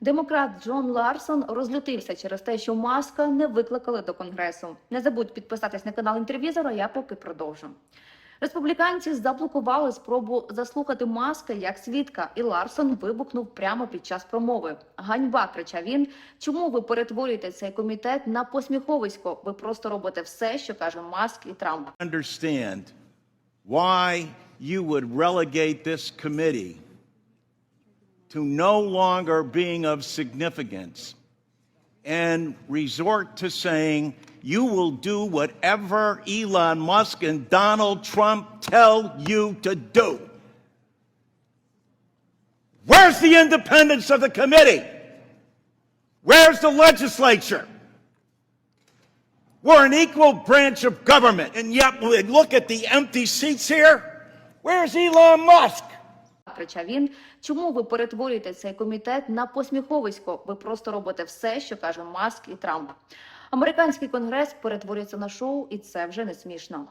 Демократ Джон Ларсон розлютився через те, що маска не викликали до конгресу. Не забудь підписатись на канал інтервізора. Я поки продовжу. Республіканці заблокували спробу заслухати маска як свідка, і Ларсон вибухнув прямо під час промови. Ганьба, кричав він. Чому ви перетворюєте цей комітет на посміховисько? Ви просто робите все, що каже Маск і Трамп. understand why you would relegate this committee to no longer being of significance and resort to saying you will do whatever Elon Musk and Donald Trump tell you to do. Where's the independence of the committee? Where's the legislature? We're an equal branch of government, and yet we look at the empty seats here, where's Elon Musk? Кричав він. Чому ви перетворюєте цей комітет на посміховисько? Ви просто робите все, що каже Маск і Трамп. Американський конгрес перетворюється на шоу, і це вже не смішно.